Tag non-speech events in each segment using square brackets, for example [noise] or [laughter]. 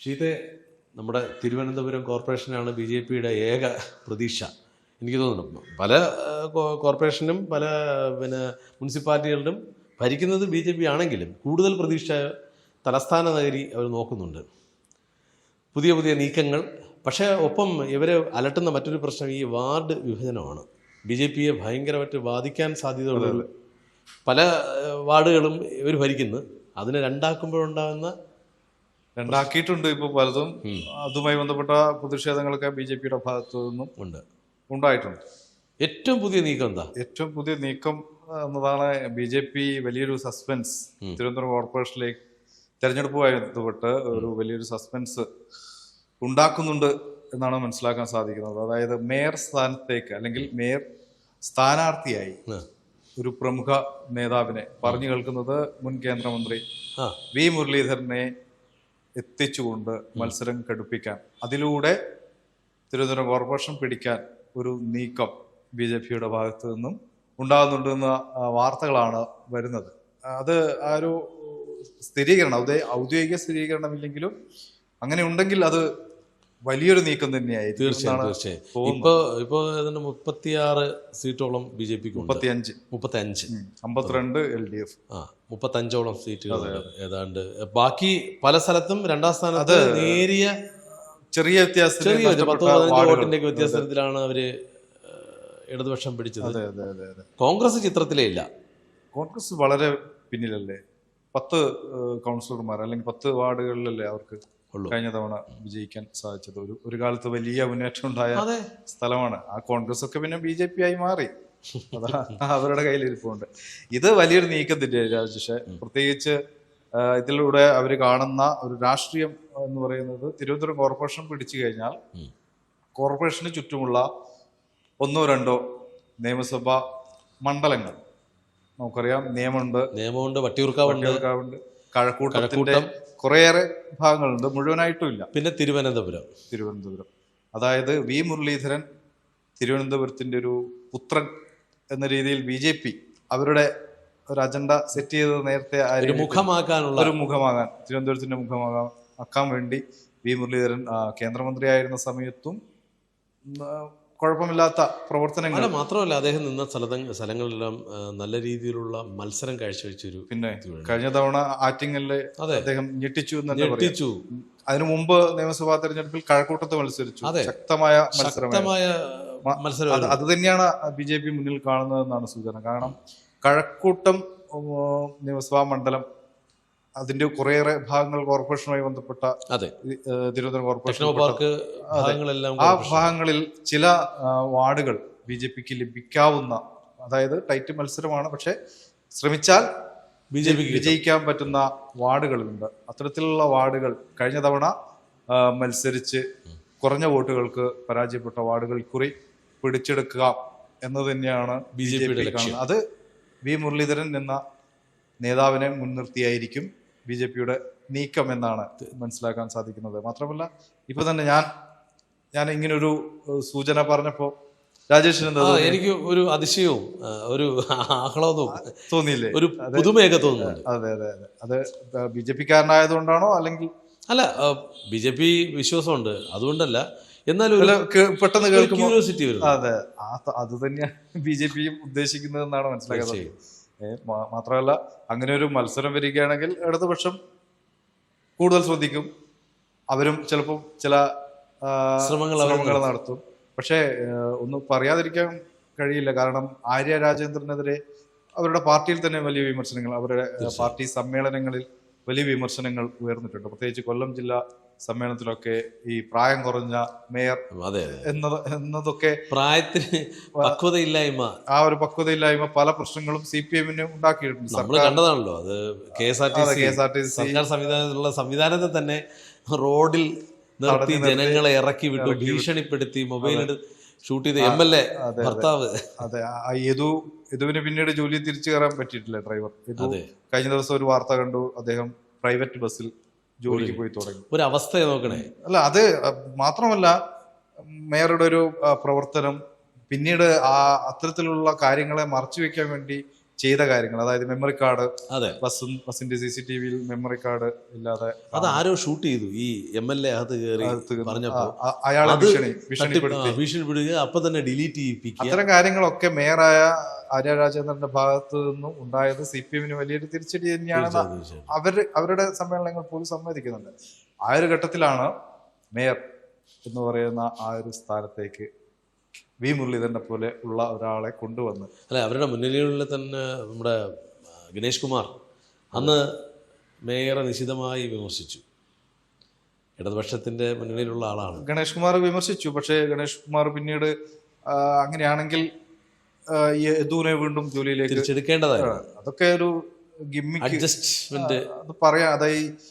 ഷീതെ നമ്മുടെ Thiruvananthapuram കോർപ്പറേഷനാണ് B J പിയുടെ ഏക പ്രതീക്ഷ. എനിക്ക് തോന്നുന്നു പല കോർപ്പറേഷനും പല പിന്നെ മുനിസിപ്പാലിറ്റികളിലും ഭരിക്കുന്നത് ബി ജെ പി ആണെങ്കിലും കൂടുതൽ പ്രതീക്ഷ തലസ്ഥാന നഗരി അവർ നോക്കുന്നുണ്ട്. പുതിയ പുതിയ നീക്കങ്ങൾ. പക്ഷേ ഒപ്പം ഇവരെ അലട്ടുന്ന മറ്റൊരു പ്രശ്നം ഈ വാർഡ് വിഭജനമാണ്. ബി ജെ പിയെ ഭയങ്കരമായിട്ട് ബാധിക്കാൻ സാധ്യതയുള്ള പല വാർഡുകളും ഇവർ ഭരിക്കുന്നു. അതിനെ രണ്ടാക്കുമ്പോഴുണ്ടാകുന്ന രണ്ടാക്കിയിട്ടുണ്ട് ഇപ്പോൾ പലതും. അതുമായി ബന്ധപ്പെട്ട പ്രതിഷേധങ്ങളൊക്കെ ബി ജെ പിയുടെ ഭാഗത്തു നിന്നും ഉണ്ട്. ഉണ്ടായിട്ടുണ്ട്. ഏറ്റവും പുതിയ നീക്കം എന്താ? ഏറ്റവും പുതിയ നീക്കം എന്നതാണ് ബി ജെ പി വലിയൊരു സസ്പെൻസ്. തിരുവനന്തപുരം കോർപ്പറേഷനിലേക്ക് തെരഞ്ഞെടുപ്പുമായി ബന്ധപ്പെട്ട് ഒരു വലിയൊരു സസ്പെൻസ് ഉണ്ടാക്കുന്നുണ്ട് എന്നാണ് മനസ്സിലാക്കാൻ സാധിക്കുന്നത്. അതായത് മേയർ സ്ഥാനത്തേക്ക് അല്ലെങ്കിൽ മേയർ സ്ഥാനാർത്ഥിയായി ഒരു പ്രമുഖ നേതാവിനെ പറഞ്ഞു കേൾക്കുന്നത് മുൻ കേന്ദ്രമന്ത്രി വി മുരളീധരനെ എത്തിച്ചുകൊണ്ട് മത്സരം കടുപ്പിക്കാൻ അതിലൂടെ തിരുവനന്തപുരം കോർപ്പറേഷൻ പിടിക്കാൻ ഒരു നീക്കം ബി ജെ പിയുടെ ഭാഗത്ത് നിന്നും ഉണ്ടാകുന്നുണ്ടെന്ന എന്ന വാർത്തകളാണ് വരുന്നത്. അത് ആ ഒരു സ്ഥിരീകരണം ഔദ്യോ ഔദ്യോഗിക സ്ഥിരീകരണമില്ലെങ്കിലും അങ്ങനെ ഉണ്ടെങ്കിൽ അത് വലിയൊരു നീക്കം തന്നെയായി തീർച്ചയായും തീർച്ചയായും. ഇപ്പൊ ഇപ്പൊ ഏതാണ്ട് മുപ്പത്തിയാറ് സീറ്റോളം ബി ജെ പിക്ക് മുപ്പത്തി മുപ്പത്തിയഞ്ച്. മുപ്പത്തി അഞ്ച് അമ്പത്തിരണ്ട് എൽ ഡി എഫ്. ആ. മുപ്പത്തഞ്ചോളം സീറ്റുകൾ ഏതാണ്ട്. ബാക്കി പല സ്ഥലത്തും രണ്ടാം സ്ഥാനത്ത് നേരിയ ചെറിയ വ്യത്യാസം ചെറിയ പത്തോ പതിനഞ്ചോ. വോട്ടിന്റെ വ്യത്യാസത്തിലാണ് അവർ ഇടതുപക്ഷം പിടിച്ചത്. കോൺഗ്രസ് ചിത്രത്തിലേ ഇല്ല. കോൺഗ്രസ് വളരെ പിന്നിലല്ലേ? പത്ത് കൗൺസിലർമാർ അല്ലെങ്കിൽ പത്ത് വാർഡുകളിലല്ലേ അവർക്ക് കഴിഞ്ഞ തവണ വിജയിക്കാൻ സാധിച്ചത്? ഒരു ഒരു കാലത്ത് വലിയ മുന്നേറ്റം ഉണ്ടായ സ്ഥലമാണ്. ആ കോൺഗ്രസ് ഒക്കെ പിന്നെ ബി ജെ പി ആയി മാറി. [laughs] അവരുടെ കയ്യിൽ ഇരിപ്പുണ്ട്. ഇത് വലിയൊരു നീക്കം തന്നെയാണ് രാജേഷ്. പ്രത്യേകിച്ച് ഇതിലൂടെ അവർ കാണുന്ന ഒരു രാഷ്ട്രീയം എന്ന് പറയുന്നത് തിരുവനന്തപുരം കോർപ്പറേഷൻ പിടിച്ചു കഴിഞ്ഞാൽ കോർപ്പറേഷന് ചുറ്റുമുള്ള ഒന്നോ രണ്ടോ നിയമസഭാ മണ്ഡലങ്ങൾ. നമുക്കറിയാം നിയമമുണ്ട് നിയമമുണ്ട് വട്ടിയൂർക്കാവുണ്ട് കഴക്കൂട്ടത്തിന്റെ കഴക്കൂട്ടം. കുറേയേറെ ഭാഗങ്ങളുണ്ട് മുഴുവനായിട്ടും ഇല്ല. പിന്നെ തിരുവനന്തപുരം. തിരുവനന്തപുരം. അതായത് വി മുരളീധരൻ തിരുവനന്തപുരത്തിന്റെ ഒരു പുത്രൻ എന്ന രീതിയിൽ ബി ജെ പി അവരുടെ ഒരു അജണ്ട സെറ്റ് ചെയ്തത് നേരത്തെ ഒരു മുഖമാക്കാനുള്ള ഒരു മുഖമാകാൻ തിരുവനന്തപുരത്തിന്റെ മുഖമാകാൻ ആക്കാൻ വേണ്ടി വി മുരളീധരൻ കേന്ദ്രമന്ത്രിയായിരുന്ന സമയത്തും കുഴപ്പമില്ലാത്ത പ്രവർത്തനങ്ങൾ അല്ല മാത്രമല്ല അദ്ദേഹം നിന്ന സ്ഥലത്ത് സ്ഥലങ്ങളിലെല്ലാം നല്ല രീതിയിലുള്ള മത്സരം കാഴ്ചവെച്ചൊരു പിന്നെ കഴിഞ്ഞ തവണ ആറ്റിങ്ങലിൽ അദ്ദേഹം ഞെട്ടിച്ചു ഞെട്ടിച്ചു. അതിനു മുമ്പ് നിയമസഭാ തെരഞ്ഞെടുപ്പിൽ കഴക്കൂട്ടത്ത് മത്സരിച്ചു. ശക്തമായ ശക്തമായ മത്സരം അത് തന്നെയാണ് ബി ജെ പി മുന്നിൽ കാണുന്നതെന്നാണ് സൂചന. കാരണം കഴക്കൂട്ടം നിയമസഭാ മണ്ഡലം അതിന്റെ കുറേയേറെ ഭാഗങ്ങൾ കോർപ്പറേഷനുമായി ബന്ധപ്പെട്ട അതെ. തിരുവനന്തപുരം കോർപ്പറേഷൻ ആ ഭാഗങ്ങളിൽ ചില വാർഡുകൾ ബി ജെ പിക്ക് ലഭിക്കാവുന്ന അതായത് ടൈറ്റ് മത്സരമാണ്. പക്ഷെ ശ്രമിച്ചാൽ ബി ജെ പിക്ക് വിജയിക്കാൻ പറ്റുന്ന വാർഡുകളുണ്ട്. അത്തരത്തിലുള്ള വാർഡുകൾ കഴിഞ്ഞ തവണ മത്സരിച്ച് കുറഞ്ഞ വോട്ടുകൾക്ക് പരാജയപ്പെട്ട വാർഡുകൾ കുറി പിടിച്ചെടുക്കുക എന്ന് തന്നെയാണ് ബി ജെ പിയുടെ ലക്ഷ്യം. അത് വി മുരളീധരൻ എന്ന നേതാവിനെ മുൻനിർത്തിയായിരിക്കും ബി ജെ പിയുടെ നീക്കം എന്നാണ് മനസ്സിലാക്കാൻ സാധിക്കുന്നത്. മാത്രമല്ല ഇപ്പൊ തന്നെ ഞാൻ ഞാൻ ഇങ്ങനൊരു സൂചന പറഞ്ഞപ്പോ രാജേഷ് എനിക്ക് ഒരു അതിശയവും ഒരു ആഹ്ലാദവും തോന്നിയില്ലേ? ഒരു പുതുമയൊക്കെ തോന്നുന്നു അതെ അതെ അതെ. അത് ബി ജെ പിക്കാരനായതുകൊണ്ടാണോ അല്ലെങ്കിൽ അല്ല ബി ജെ പി വിശ്വാസമുണ്ട്. അതുകൊണ്ടല്ല എന്നാലും പെട്ടെന്ന് കേൾക്കുമ്പോൾ ക്യൂരിയോസിറ്റി വരും. അതെ. അത് തന്നെയാണ് [laughs] ബി ജെ പിയും ഉദ്ദേശിക്കുന്നതെന്നാണ് മനസ്സിലാക്കുന്നത്. മാത്രമല്ല അങ്ങനെ ഒരു മത്സരം വരികയാണെങ്കിൽ ഇടതുപക്ഷം കൂടുതൽ ശ്രദ്ധിക്കും. അവരും ചിലപ്പോൾ ചില ശ്രമങ്ങൾ ശ്രമങ്ങൾ നടത്തും. പക്ഷേ ഒന്നും പറയാതിരിക്കാൻ കഴിയില്ല. കാരണം ആര്യ രാജേന്ദ്രനെതിരെ അവരുടെ പാർട്ടിയിൽ തന്നെ വലിയ വിമർശനങ്ങൾ അവരുടെ പാർട്ടി സമ്മേളനങ്ങളിൽ വലിയ വിമർശനങ്ങൾ ഉയർന്നിട്ടുണ്ട്. പ്രത്യേകിച്ച് കൊല്ലം ജില്ലാ സമ്മേളനത്തിലൊക്കെ ഈ പ്രായം കുറഞ്ഞ മേയർ അതെ അതെ. എന്നത് എന്നതൊക്കെ പ്രായത്തിന് പക്വതയില്ലായ്മ. ആ ഒരു പക്വതയില്ലായ്മ പല പ്രശ്നങ്ങളും സി പി എമ്മിന് ഉണ്ടാക്കിയിട്ടുണ്ട് നമ്മൾ കണ്ടതാണല്ലോ അത് K S R T C K S R T C. സർക്കാർ സംവിധാനത്തിലുള്ള സംവിധാനത്തെ തന്നെ റോഡിൽ നിർത്തി നിർത്തി ജനങ്ങളെ ഇറക്കി വിട്ടു ഭീഷണിപ്പെടുത്തി മൊബൈലിൽ ഷൂട്ട് ചെയ്ത എം എൽ എ ഭർത്താവ്. അതെ യദു യദുവിന് പിന്നീട് ജോലി തിരിച്ചു കയറാൻ പറ്റിയിട്ടില്ല ഡ്രൈവർ. കഴിഞ്ഞ ദിവസം ഒരു വാർത്ത കണ്ടു അദ്ദേഹം പ്രൈവറ്റ് ബസ്സിൽ ജോലിക്ക് പോയി തുടങ്ങി. ഒരു അവസ്ഥ നോക്കണേ. അല്ല അത് മാത്രമല്ല മേയറുടെ ഒരു പ്രവർത്തനം പിന്നീട് ആ അത്തരത്തിലുള്ള കാര്യങ്ങളെ മറച്ചു വെക്കാൻ വേണ്ടി ചെയ്ത കാര്യങ്ങൾ അതായത് മെമ്മറി കാർഡ് അതെ. ബസ്സും ബസ്സിന്റെ സി സി ടി വിയിൽ മെമ്മറി കാർഡ് ഇല്ലാതെ അത് ആരോ ഷൂട്ട് ചെയ്തു ഈ എം എൽ എ അകത്ത് കയറി. പറഞ്ഞപ്പോ. അയാളെ അത് ഭീഷണി ഭീഷണിപ്പെടുത്തി. ഭീഷണിപ്പെടുക അപ്പൊ തന്നെ ഡിലീറ്റ് ചെയ്യിപ്പിക്കുക. അത്തരം കാര്യങ്ങളൊക്കെ മേയറായ ആര്യ രാജേന്ദ്രന്റെ ഭാഗത്ത് നിന്നും ഉണ്ടായത് സി പി എമ്മിന് വലിയൊരു തിരിച്ചടി തന്നെയാണ്. അവർ അവരുടെ സമ്മേളനങ്ങൾ പോലും സമ്മതിക്കുന്നുണ്ട്. ആ ഒരു ഘട്ടത്തിലാണ് മേയർ എന്ന് പറയുന്ന ആ ഒരു സ്ഥാനത്തേക്ക് വി മുരളീധരനെ പോലെ ഉള്ള ഒരാളെ കൊണ്ടുവന്ന്. അല്ല അവരുടെ മുന്നണികളിൽ തന്നെ നമ്മുടെ ഗണേഷ് കുമാർ അന്ന് മേയറെ നിശിതമായി വിമർശിച്ചു. ഇടതുപക്ഷത്തിന്റെ മുന്നണിയിലുള്ള ആളാണ്. ഗണേഷ് കുമാർ വിമർശിച്ചു. പക്ഷേ ഗണേഷ് കുമാർ പിന്നീട് അങ്ങനെയാണെങ്കിൽ ഈ യദുവിനെ വീണ്ടും ജോലിയിലേക്ക് തിരിച്ചെടുക്കേണ്ടതാണ് അതൊക്കെ ഒരു ഗിമ്മിക് അഡ്ജസ്റ്റ്മെന്റ് അത് പറയാം. അതായത്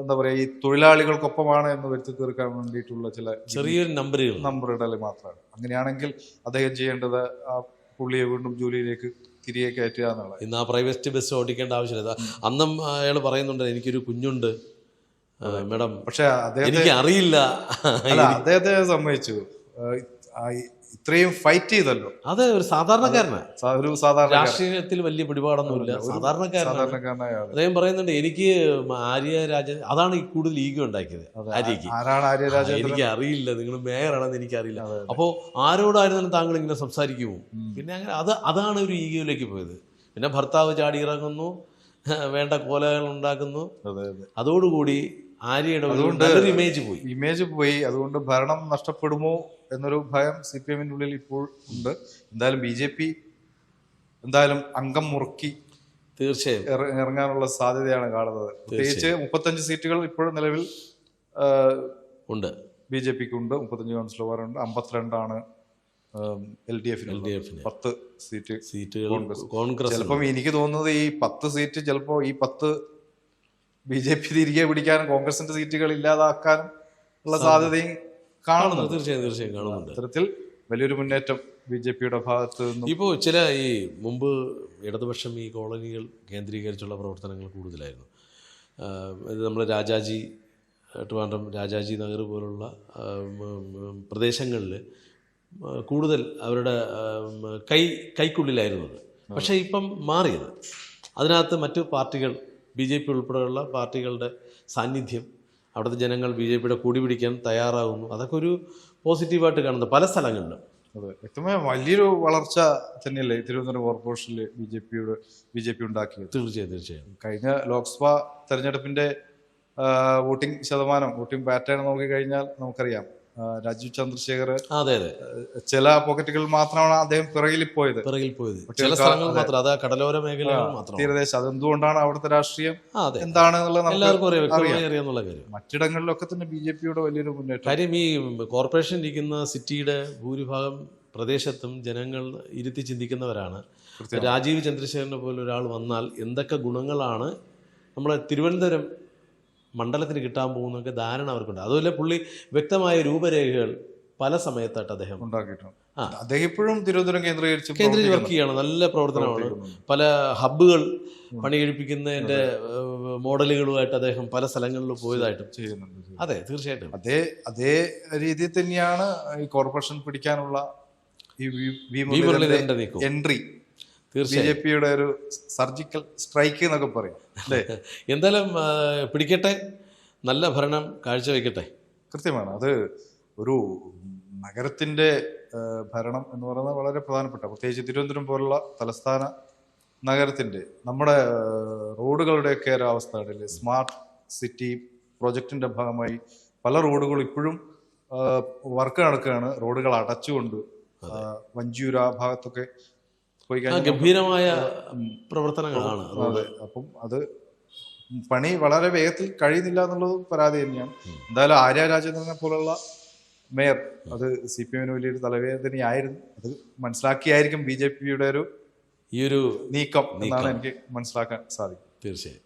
എന്താ പറയാ ഈ തൊഴിലാളികൾക്കൊപ്പമാണ് എന്ന് വരുത്തി തീർക്കാൻ വേണ്ടിയിട്ടുള്ള ചില ചെറിയൊരു നമ്പറുകൾ. നമ്പർ ഇടൽ മാത്രമാണ്. അങ്ങനെയാണെങ്കിൽ അദ്ദേഹം ചെയ്യേണ്ടത് ആ പുള്ളിയെ വീണ്ടും ജോലിയിലേക്ക് തിരികെ കയറ്റുക എന്നുള്ളത്. ഇന്ന് ആ പ്രൈവറ്റ് ബസ് ഓടിക്കേണ്ട ആവശ്യമില്ല. അന്നും അയാൾ പറയുന്നുണ്ട് എനിക്കൊരു കുഞ്ഞുണ്ട്. മേഡം പക്ഷെ അദ്ദേഹത്തെ എനിക്ക് അറിയില്ല അല്ല അദ്ദേഹത്തെ സമ്മതിച്ചു ഇത്രയും ഫൈറ്റ് ചെയ്തല്ലോ. അതെ ഒരു സാധാരണക്കാരനാണ് ഒരു സാധാരണ രാഷ്ട്രീയത്തിൽ വലിയ പിടിപാടൊന്നുമില്ല. സാധാരണക്കാരനാണ്. അദ്ദേഹം പറയുന്നുണ്ട്. എനിക്ക് ആര്യ രാജൻ അതാണ് ഈ കൂടുതൽ ഈഗോ ഉണ്ടാക്കിയത് ആര്യക്ക് ആരാണ് ആര്യ എനിക്ക് അറിയില്ല. നിങ്ങൾ മേയറാണെന്ന് എനിക്ക് അറിയില്ല അപ്പോൾ ആരോടായിരുന്നാലും താങ്കൾ ഇങ്ങനെ സംസാരിക്കുമോ പിന്നെ അങ്ങനെ അത് അതാണ് ഒരു ഈഗോയിലേക്ക് പോയത്. പിന്നെ ഭർത്താവ് ചാടി ഇറങ്ങുന്നു [laughs] വേണ്ട കോലകൾ ഉണ്ടാക്കുന്നു. അതെ അതെ. അതോടുകൂടി ആര്യയുടെ അതുകൊണ്ട് ഇമേജ് പോയി. ഇമേജ് പോയി. അതുകൊണ്ട് ഭരണം നഷ്ടപ്പെടുമോ എന്നൊരു ഭയം സി പി എമ്മിന്റെ ഉള്ളിൽ ഇപ്പോൾ ഉണ്ട്. എന്തായാലും ബി ജെ പി എന്തായാലും അംഗം മുറുക്കി തീർച്ചയായും. ഇറങ്ങാനുള്ള സാധ്യതയാണ് കാണുന്നത്. പ്രത്യേകിച്ച് മുപ്പത്തഞ്ച് സീറ്റുകൾ ഇപ്പോഴും നിലവിൽ ഉണ്ട്. ബി ജെ പിക്ക് ഉണ്ട് മുപ്പത്തഞ്ച് കൗൺസിലർമാരുണ്ട് അമ്പത്തിരണ്ടാണ് എൽ ഡി എഫിന് എൽ ഡി എഫിന്. പത്ത് സീറ്റ് സീറ്റുകൾ കോൺഗ്രസ്. കോൺഗ്രസ് ചിലപ്പം എനിക്ക് തോന്നുന്നത് ഈ പത്ത് സീറ്റ് ചിലപ്പോൾ ഈ പത്ത് ബി ജെ പി തിരികെ പിടിക്കാനും കോൺഗ്രസിന്റെ സീറ്റുകൾ ഇല്ലാതാക്കാനും ഉള്ള സാധ്യതയും കാണുന്നുണ്ട്. തീർച്ചയായും തീർച്ചയായും കാണുന്നുണ്ട്. അത്തരത്തിൽ വലിയൊരു മുന്നേറ്റം ബി ജെ പിയുടെ ഭാഗത്ത് നിന്നും ഇപ്പോൾ ചില ഈ മുമ്പ് ഇടതുപക്ഷം ഈ കോളനികൾ കേന്ദ്രീകരിച്ചുള്ള പ്രവർത്തനങ്ങൾ കൂടുതലായിരുന്നു. ഇത് നമ്മൾ രാജാജി ട്രിവാൻഡ്രം രാജാജി നഗർ പോലുള്ള പ്രദേശങ്ങളിൽ കൂടുതൽ അവരുടെ കൈ കൈ കൈക്കുള്ളിലായിരുന്നത്. പക്ഷേ ഇപ്പം മാറിയത്. അതിനകത്ത് മറ്റു പാർട്ടികൾ ബി ജെ പി ഉൾപ്പെടെയുള്ള പാർട്ടികളുടെ സാന്നിധ്യം അവിടുത്തെ ജനങ്ങൾ ബി ജെ പിയുടെ കൂടി പിടിക്കാൻ തയ്യാറാകുന്നു അതൊക്കെ ഒരു പോസിറ്റീവായിട്ട് കാണുന്നത് പല സ്ഥലങ്ങളിലും. അതെ. വ്യക്തമായ വലിയൊരു വളർച്ച തന്നെയല്ലേ തിരുവനന്തപുരം കോർപ്പറേഷനിൽ ബി ജെ പിയുടെ ബി ജെ പി ഉണ്ടാക്കിയത്? തീർച്ചയായും തീർച്ചയായും. കഴിഞ്ഞ ലോക്സഭാ തെരഞ്ഞെടുപ്പിന്റെ വോട്ടിംഗ് ശതമാനം വോട്ടിംഗ് പാറ്റേൺ നോക്കിക്കഴിഞ്ഞാൽ നമുക്കറിയാം. രാജീവ് ചന്ദ്രശേഖർ അതെ അതെ. ചില പോക്കറ്റുകൾ മാത്രമാണ് അദ്ദേഹം പിറകിൽ പോയത്. പിറകിൽ പോയത്. ചില സ്ഥലങ്ങൾ മാത്രം അത് കടലോര മേഖലകൾ മാത്രം. തീരദേശം. അതെന്തുകൊണ്ടാണ് അവിടുത്തെ രാഷ്ട്രീയം? എന്താണ് അതെ. എന്താണെന്നുള്ളത് നമുക്ക് എല്ലാവർക്കും അറിയാം അറിയാം. വ്യക്തമായി അറിയാമെന്നുള്ള കാര്യം. മറ്റിടങ്ങളിലൊക്കെ തന്നെ ബി ജെ പിയുടെ വലിയൊരു മുന്നേറ്റം. കാര്യം ഈ കോർപ്പറേഷൻ ഇരിക്കുന്ന സിറ്റിയുടെ ഭൂരിഭാഗം പ്രദേശത്തും ജനങ്ങൾ ഇരുത്തി ചിന്തിക്കുന്നവരാണ്. രാജീവ് ചന്ദ്രശേഖരനെ പോലെ ഒരാൾ വന്നാൽ എന്തൊക്കെ ഗുണങ്ങളാണ് നമ്മളെ തിരുവനന്തപുരം മണ്ഡലത്തിന് കിട്ടാൻ പോകുന്നൊക്കെ ധാരണ അവർക്കുണ്ട്. അതുപോലെ പുള്ളി വ്യക്തമായ രൂപരേഖകൾ പല സമയത്തായിട്ട് അദ്ദേഹം ഉണ്ടാക്കിയിട്ടുണ്ട്. അദ്ദേഹം ഇപ്പോഴും തിരുവനന്തപുരം കേന്ദ്രീകരിച്ച് കേന്ദ്രീകരിച്ച് വർക്ക് ചെയ്യണം നല്ല പ്രവർത്തനമാണ്. പല ഹബ്ബുകൾ പണി കഴിപ്പിക്കുന്നതിന്റെ മോഡലുകളുമായിട്ട് അദ്ദേഹം പല സ്ഥലങ്ങളിൽ പോയതായിട്ടും. ചെയ്യുന്നുണ്ട്. അതെ തീർച്ചയായിട്ടും. അതേ അതേ രീതിയിൽ തന്നെയാണ് ഈ കോർപ്പറേഷൻ പിടിക്കാനുള്ള ഈ എൻട്രി ബി ജെ പിയുടെ ഒരു സർജിക്കൽ സ്ട്രൈക്ക് എന്നൊക്കെ പറയും അല്ലേ? [laughs] എന്തായാലും പിടിക്കട്ടെ. നല്ല ഭരണം കാഴ്ചവെക്കട്ടെ. കൃത്യമാണ്. അത് ഒരു നഗരത്തിന്റെ ഭരണം എന്ന് പറയുന്നത് വളരെ പ്രധാനപ്പെട്ട പ്രത്യേകിച്ച് തിരുവനന്തപുരം പോലുള്ള തലസ്ഥാന നഗരത്തിന്റെ നമ്മുടെ റോഡുകളുടെയൊക്കെ ഒരു അവസ്ഥ കണ്ടില്ലേ സ്മാർട്ട് സിറ്റി പ്രോജക്റ്റിന്റെ ഭാഗമായി പല റോഡുകളും ഇപ്പോഴും വർക്ക് നടക്കുകയാണ്. റോഡുകൾ അടച്ചുകൊണ്ട് ആ ഭാഗത്തൊക്കെ പോയി ആ കഴിഞ്ഞാൽ ഗംഭീരമായ പ്രവർത്തനങ്ങളാണ്. അതെ അപ്പം അത് പണി വളരെ വേഗത്തിൽ കഴിയുന്നില്ല എന്നുള്ളത് പരാതി തന്നെയാണ്. എന്തായാലും ആര്യ രാജേന്ദ്രനെ പോലുള്ള മേയർ അത് സി പി എമ്മിന് വലിയൊരു തലവേദനയായിരുന്നു. അത് മനസ്സിലാക്കിയായിരിക്കും ബി ജെ പിയുടെ ഒരു ഈ ഒരു നീക്കം എന്നാണ് എനിക്ക് മനസ്സിലാക്കാൻ സാധിക്കും. തീർച്ചയായും.